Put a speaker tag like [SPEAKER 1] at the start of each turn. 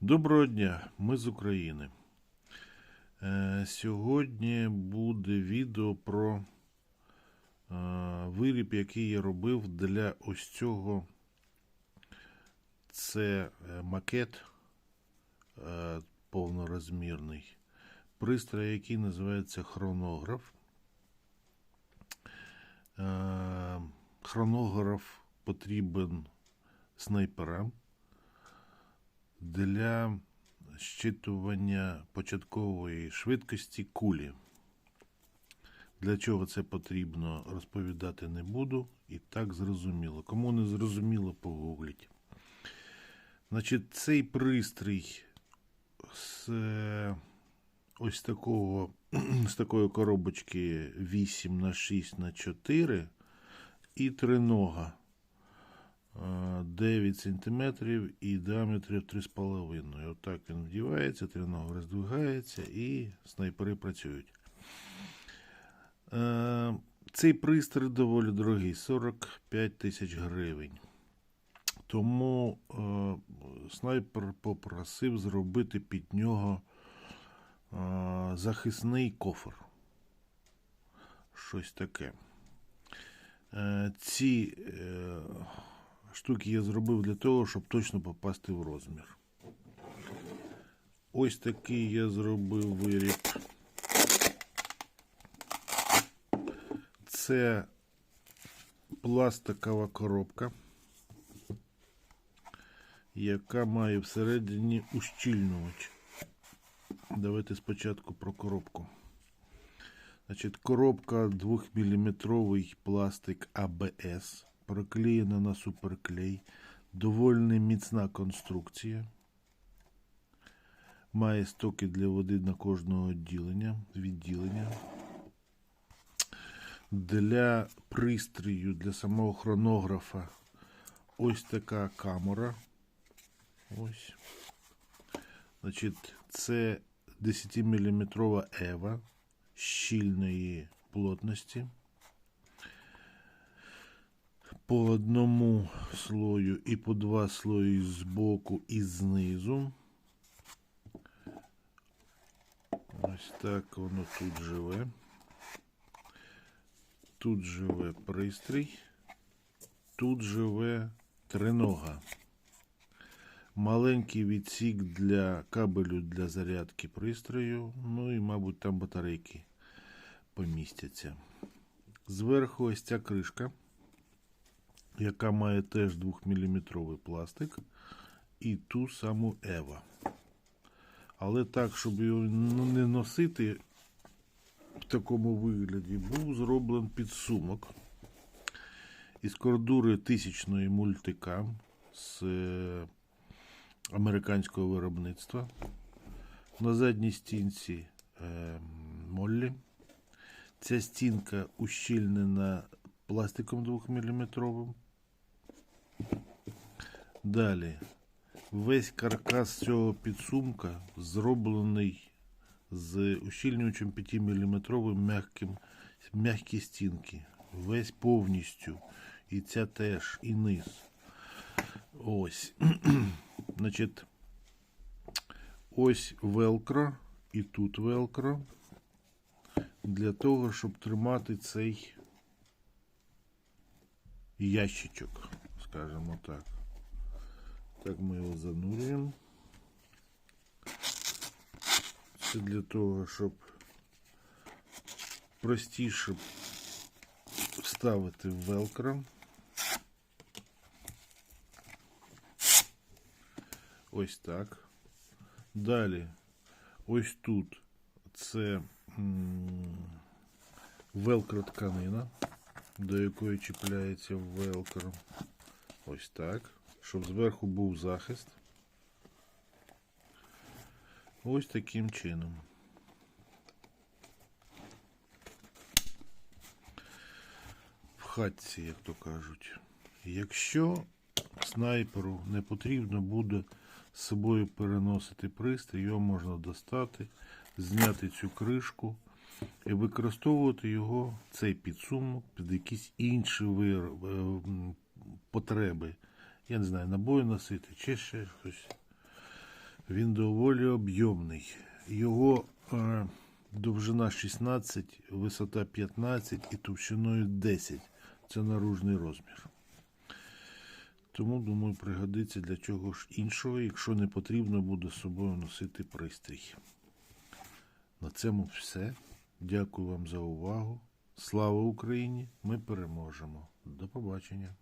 [SPEAKER 1] Доброго дня, ми з України. Е, Сьогодні буде відео про е, виріб, який я робив для ось цього. Це е, макет повнорозмірний. Пристрій, який називається хронограф. Хронограф потрібен снайперам для щитування початкової швидкості кулі. Для чого це потрібно, розповідати не буду. І так зрозуміло. Кому не зрозуміло, погугліть. Значить, цей пристрій з е, ось такого, з такої коробочки 8 на 6 на 4 і тринога. 9 см і діаметрів 3,5. Отак він вдівається, тренога роздвигається і снайпери працюють. Е, Цей пристрій доволі дорогий 45 тисяч гривень. Тому е, снайпер попросив зробити під нього е, захисний кофр. Щось таке. Ці штуки я зробив для того, щоб точно попасти в розмір. Ось такий я зробив виріб. Це пластикова коробка, яка має всередині ущільнювач. Давайте спочатку про коробку. Значить, коробка 2-мм пластик АБС проклеєна на суперклей, доволі міцна конструкція. Має стоки для води на кожного відділення. відділення. Для пристрою, для самого хронографа ось така камера. Ось. Значить, це 10-мм ева щільної плотності по одному слою і по два слої з боку і знизу. Ось так воно тут живе. Тут живе пристрій, тут живе тринога. Маленький відсік для кабелю для зарядки пристрою, ну і, мабуть, там батарейки помістяться. Зверху ось ця кришка яка має теж 2-мм пластик, і ту саму Ева. Але так, щоб його ну, не носити в такому вигляді, був зроблений підсумок із кордури тисячної мультикам з е, американського виробництва. На задній стінці е, Моллі. Ця стінка ущільнена пластиком 2-мм. Далі. Весь каркас цього підсумка зроблений з ущільнювачем 5-мм м'яким, м'які стінки. Весь повністю. І ця теж, і низ. Ось. Значить, ось велкро, і тут велкро. Для того, щоб тримати цей ящичок скажімо так. Так ми його занурюємо. Це для того, щоб простіше вставити в велкро. Ось так. Далі, ось тут це велкро тканина, до якої чіпляється велкро. Ось так. Щоб зверху був захист. Ось таким чином. В хатці, як то кажуть. Якщо снайперу не потрібно буде з собою переносити пристрій, його можна достати, зняти цю кришку і використовувати його, цей підсумок, під якісь інші вир... потреби. Я не знаю, набої носити чи ще щось. Він доволі об'ємний. Його е, довжина 16, висота 15 і товщиною 10. Це наружний розмір. Тому, думаю, пригодиться для чогось іншого, якщо не потрібно буде з собою носити пристрій. На цьому все. Дякую вам за увагу. Слава Україні! Ми переможемо. До побачення.